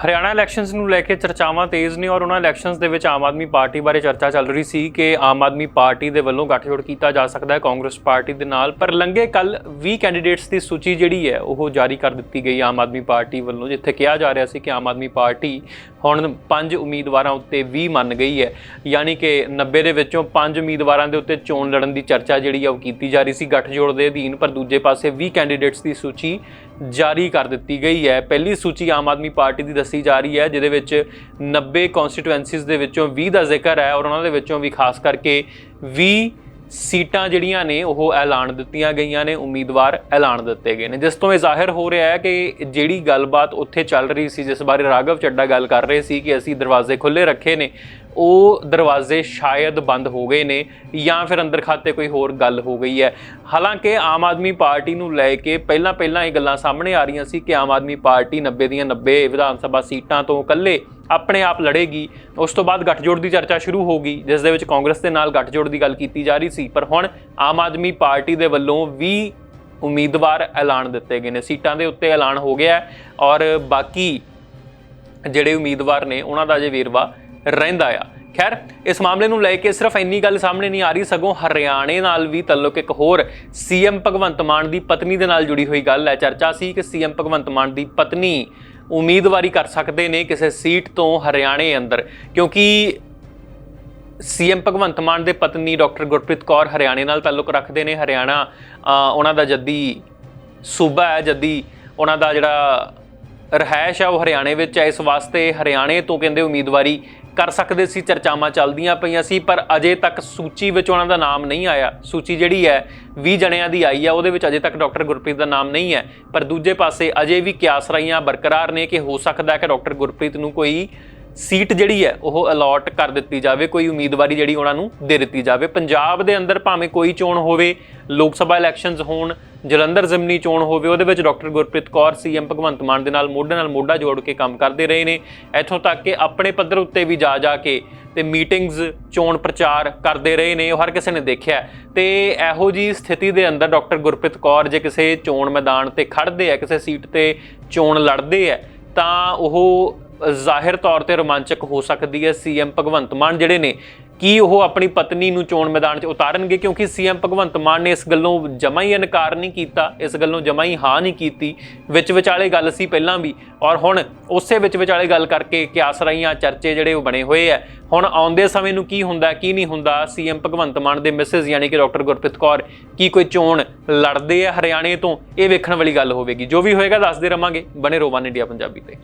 Haryana elections ਨੂੰ ਲੈ ਕੇ ਚਰਚਾਵਾਂ ਤੇਜ਼ ਨੇ ਔਰ ਉਹਨਾਂ ਇਲੈਕਸ਼ਨਸ ਦੇ ਵਿੱਚ ਆਮ ਆਦਮੀ ਪਾਰਟੀ ਬਾਰੇ ਚਰਚਾ ਚੱਲ ਰਹੀ ਸੀ ਕਿ ਆਮ ਆਦਮੀ ਪਾਰਟੀ ਦੇ ਵੱਲੋਂ ਗੱਠਜੋੜ ਕੀਤਾ ਜਾ ਸਕਦਾ ਹੈ ਕਾਂਗਰਸ ਪਾਰਟੀ ਦੇ ਨਾਲ। ਪਰ ਲੰਘੇ ਕੱਲ 20 ਕੈਂਡੀਡੇਟਸ ਦੀ ਸੂਚੀ ਜਿਹੜੀ ਹੈ, ਉਹ ਜਾਰੀ ਕਰ ਦਿੱਤੀ ਗਈ ਆਮ ਆਦਮੀ ਪਾਰਟੀ ਵੱਲੋਂ, ਜਿੱਥੇ ਕਿਹਾ ਜਾ ਰਿਹਾ ਸੀ ਕਿ ਆਮ ਆਦਮੀ ਪਾਰਟੀ ਹੁਣ ਪੰਜ ਉਮੀਦਵਾਰਾਂ ਉੱਤੇ 20 ਮੰਨ ਗਈ ਹੈ। ਯਾਨੀ ਕਿ 90 ਦੇ ਵਿੱਚੋਂ ਪੰਜ ਉਮੀਦਵਾਰਾਂ ਦੇ ਉੱਤੇ ਚੋਣ ਲੜਨ ਦੀ ਚਰਚਾ ਜਿਹੜੀ ਆ ਉਹ ਕੀਤੀ ਜਾ ਰਹੀ ਸੀ। ਗੱਠਜੋੜ ਦੇ ਅਧੀਨ ਪਰ ਦੂਜੇ ਪਾਸੇ 20 ਕੈਂਡੀਡੇਟਸ ਦੀ ਸੂਚੀ ਜਾਰੀ ਕਰ ਦਿੱਤੀ ਗਈ ਹੈ। ਪਹਿਲੀ ਸੂਚੀ ਆਮ ਆਦਮੀ ਪਾਰਟੀ ਦੀ ਦੱਸੀ ਜਾ ਰਹੀ ਹੈ, ਜਿਹਦੇ ਵਿੱਚ 90 ਕਨਸਟੀਟੂਐਂਸੀਜ਼ ਦੇ ਵਿੱਚੋਂ 20 ਦਾ ਜ਼ਿਕਰ ਹੈ ਔਰ ਉਹਨਾਂ ਦੇ ਵਿੱਚੋਂ ਵੀ ਖਾਸ ਕਰਕੇ 20 ਸੀਟਾਂ ਜਿਹੜੀਆਂ ਨੇ, ਉਹ ਐਲਾਨ ਦਿੱਤੀਆਂ ਗਈਆਂ ਨੇ, ਉਮੀਦਵਾਰ ਐਲਾਨ ਦਿੱਤੇ ਗਏ ਨੇ। ਜਿਸ ਤੋਂ ਇਹ ਜ਼ਾਹਿਰ ਹੋ ਰਿਹਾ ਹੈ ਕਿ ਜਿਹੜੀ ਗੱਲਬਾਤ ਉੱਥੇ ਚੱਲ ਰਹੀ ਸੀ, ਜਿਸ ਬਾਰੇ ਰਾਘਵ ਚੱਡਾ ਗੱਲ ਕਰ ਰਹੇ ਸੀ ਕਿ ਅਸੀਂ ਦਰਵਾਜ਼ੇ ਖੁੱਲੇ ਰੱਖੇ ਨੇ, ਉਹ ਦਰਵਾਜ਼ੇ ਸ਼ਾਇਦ ਬੰਦ ਹੋ ਗਏ ਨੇ ਜਾਂ ਫਿਰ ਅੰਦਰ ਖਾਤੇ ਕੋਈ ਹੋਰ ਗੱਲ ਹੋ ਗਈ ਹੈ। ਹਾਲਾਂਕਿ ਆਮ ਆਦਮੀ ਪਾਰਟੀ ਨੂੰ ਲੈ ਕੇ ਪਹਿਲਾਂ ਪਹਿਲਾਂ ਇਹ ਗੱਲਾਂ ਸਾਹਮਣੇ ਆ ਰਹੀਆਂ ਸੀ ਕਿ ਆਮ ਆਦਮੀ ਪਾਰਟੀ 90 ਦੀਆਂ 90 ਵਿਧਾਨ ਸਭਾ ਸੀਟਾਂ ਤੋਂ ਇਕੱਲੇ ਆਪਣੇ ਆਪ ਲੜੇਗੀ, ਉਸ ਤੋਂ ਬਾਅਦ ਗੱਠਜੋੜ ਦੀ ਚਰਚਾ ਸ਼ੁਰੂ ਹੋ ਗਈ, ਜਿਸ ਦੇ ਵਿੱਚ ਕਾਂਗਰਸ ਦੇ ਨਾਲ ਗੱਠਜੋੜ ਦੀ ਗੱਲ ਕੀਤੀ ਜਾ ਰਹੀ ਸੀ, ਪਰ ਹੁਣ ਆਮ ਆਦਮੀ ਪਾਰਟੀ ਦੇ ਵੱਲੋਂ 20 ਉਮੀਦਵਾਰ ਐਲਾਨ ਦਿੱਤੇ ਗਏ ਨੇ, ਸੀਟਾਂ ਦੇ ਉੱਤੇ ਐਲਾਨ ਹੋ ਗਿਆ ਔਰ ਬਾਕੀ ਜਿਹੜੇ ਉਮੀਦਵਾਰ ਨੇ, ਉਹਨਾਂ ਦਾ ਅਜੇ ਵੇਰਵਾ ਰਹਿੰਦਾ ਆ। ਖੈਰ, ਇਸ ਮਾਮਲੇ ਨੂੰ ਲੈ ਕੇ ਸਿਰਫ ਇੰਨੀ ਗੱਲ ਸਾਹਮਣੇ ਨਹੀਂ ਆ ਰਹੀ, ਸਗੋਂ ਹਰਿਆਣੇ ਨਾਲ ਵੀ ਤਲੁਕ ਇੱਕ ਹੋਰ ਸੀਐਮ ਭਗਵੰਤ ਮਾਨ ਦੀ ਪਤਨੀ ਦੇ ਨਾਲ ਜੁੜੀ ਹੋਈ ਗੱਲ ਹੈ। ਚਰਚਾ ਸੀ ਕਿ ਸੀਐਮ ਭਗਵੰਤ ਮਾਨ ਦੀ ਪਤਨੀ ਉਮੀਦਵਾਰੀ ਕਰ ਸਕਦੇ ਨੇ ਕਿਸੇ ਸੀਟ ਤੋਂ ਹਰਿਆਣੇ ਅੰਦਰ, ਕਿਉਂਕਿ ਸੀਐਮ ਭਗਵੰਤ ਮਾਨ ਦੇ ਪਤਨੀ ਡਾਕਟਰ ਗੁਰਪ੍ਰੀਤ ਕੌਰ ਹਰਿਆਣੇ ਨਾਲ ਤਾਲੁਕ ਰੱਖਦੇ ਨੇ। ਹਰਿਆਣਾ ਉਹਨਾਂ ਦਾ ਜੱਦੀ ਸੂਬਾ ਹੈ, ਜੱਦੀ ਉਹਨਾਂ ਦਾ ਜਿਹੜਾ ਰਹਿائش ਆ ਉਹ ਹਰਿਆਣੇ ਵਿੱਚ ਹੈ। ਇਸ ਵਾਸਤੇ ਹਰਿਆਣੇ ਤੋਂ ਕਹਿੰਦੇ ਉਮੀਦਵਾਰੀ ਕਰ ਸਕਦੇ ਸੀ, ਚਰਚਾਵਾਂ ਚੱਲਦੀਆਂ ਪਈਆਂ ਸੀ, ਪਰ ਅਜੇ ਤੱਕ ਸੂਚੀ ਵਿੱਚ ਉਹਨਾਂ ਦਾ ਨਾਮ ਨਹੀਂ ਆਇਆ। ਸੂਚੀ ਜਿਹੜੀ ਹੈ 20 ਜਣਿਆਂ ਦੀ ਆਈ ਹੈ ਉਹਦੇ ਵਿੱਚ ਅਜੇ ਤੱਕ ਡਾਕਟਰ ਗੁਰਪ੍ਰੀਤ ਦਾ ਨਾਮ ਨਹੀਂ ਹੈ। ਪਰ ਦੂਜੇ ਪਾਸੇ ਅਜੇ ਵੀ ਕਿਆਸ ਰਾਈਆਂ ਬਰਕਰਾਰ ਨੇ ਕਿ ਹੋ ਸਕਦਾ ਹੈ ਕਿ ਡਾਕਟਰ ਗੁਰਪ੍ਰੀਤ ਨੂੰ ਕੋਈ ਸੀਟ ਜਿਹੜੀ ਹੈ, ਉਹ ਅਲਾਟ ਕਰ ਦਿੱਤੀ ਜਾਵੇ, ਕੋਈ ਉਮੀਦਵਾਰੀ ਜਿਹੜੀ ਉਹਨਾਂ ਨੂੰ ਦੇ ਦਿੱਤੀ ਜਾਵੇ। ਪੰਜਾਬ ਦੇ ਅੰਦਰ ਭਾਵੇਂ ਕੋਈ ਚੋਣ ਹੋਵੇ, ਲੋਕ ਸਭਾ ਇਲੈਕਸ਼ਨਸ ਹੋਣ ਜਲੰਧਰ ਜ਼ਿਮਨੀ ਚੋਣ ਹੋਵੇ, ਉਹਦੇ ਵਿੱਚ ਡਾਕਟਰ ਗੁਰਪ੍ਰੀਤ ਕੌਰ ਸੀਐਮ ਭਗਵੰਤ ਮਾਨ ਦੇ ਨਾਲ ਮੋਢੇ ਨਾਲ ਮੋਢਾ ਜੋੜ ਕੇ ਕੰਮ ਕਰਦੇ ਰਹੇ ਨੇ। ਇੱਥੋਂ ਤੱਕ ਕਿ ਆਪਣੇ ਪੱਧਰ ਉੱਤੇ ਵੀ ਜਾ ਜਾ ਕੇ ਤੇ ਮੀਟਿੰਗਸ, ਚੋਣ ਪ੍ਰਚਾਰ ਕਰਦੇ ਰਹੇ ਨੇ, ਉਹ ਹਰ ਕਿਸੇ ਨੇ ਦੇਖਿਆ। ਤੇ ਇਹੋ ਜੀ ਸਥਿਤੀ ਦੇ ਅੰਦਰ ਡਾਕਟਰ ਗੁਰਪ੍ਰੀਤ ਕੌਰ ਜੇ ਕਿਸੇ ਚੋਣ ਮੈਦਾਨ ਤੇ ਖੜਦੇ ਆ, ਕਿਸੇ ਸੀਟ ਤੇ ਚੋਣ ਲੜਦੇ ਆ, ਤਾਂ ਉਹ ਜ਼ਾਹਿਰ ਤੌਰ ਤੇ ਰੋਮਾਂਚਕ ਹੋ ਸਕਦੀ ਹੈ ਸੀਐਮ ਭਗਵੰਤ ਮਾਨ ਜਿਹੜੇ ਨੇ। ਕੀ ਉਹ ਆਪਣੀ ਪਤਨੀ ਨੂੰ ਚੋਣ ਮੈਦਾਨ 'ਚ ਉਤਾਰਨਗੇ? ਕਿਉਂਕਿ ਸੀਐਮ ਭਗਵੰਤ ਮਾਨ ਨੇ ਇਸ ਗੱਲੋਂ ਜਮਾ ਹੀ ਇਨਕਾਰ ਨਹੀਂ ਕੀਤਾ, ਇਸ ਗੱਲੋਂ ਜਮਾ ਹੀ ਹਾਂ ਨਹੀਂ ਕੀਤੀ। ਵਿੱਚ ਵਿਚਾਲੇ ਗੱਲ ਸੀ ਪਹਿਲਾਂ ਵੀ। ਔਰ ਹੁਣ ਉਸੇ ਵਿੱਚ ਵਿਚਾਲੇ ਗੱਲ ਕਰਕੇ ਕਿਆਸ ਰਹੀਆਂ ਚਰਚੇ ਜਿਹੜੇ ਉਹ ਬਣੇ ਹੋਏ ਆ। ਹੁਣ ਆਉਂਦੇ ਸਮੇਂ ਨੂੰ ਕੀ ਹੁੰਦਾ, ਕੀ ਨਹੀਂ ਹੁੰਦਾ? ਸੀਐਮ ਭਗਵੰਤ ਮਾਨ ਦੇ ਮਿਸਿਸ ਯਾਨੀ ਕਿ ਡਾਕਟਰ ਗੁਰਪ੍ਰੀਤ ਕੌਰ ਕੀ ਕੋਈ ਚੋਣ ਲੜਦੇ ਆ ਹਰਿਆਣੇ ਤੋਂ? ਇਹ ਵੇਖਣ ਵਾਲੀ ਗੱਲ ਹੋਵੇਗੀ। ਜੋ ਵੀ ਹੋਏਗਾ, ਦੱਸਦੇ ਰਵਾਂਗੇ। ਬਣੇ ਰੋਵਾਨ ਇੰਡੀਆ ਪੰਜਾਬੀ ਤੇ।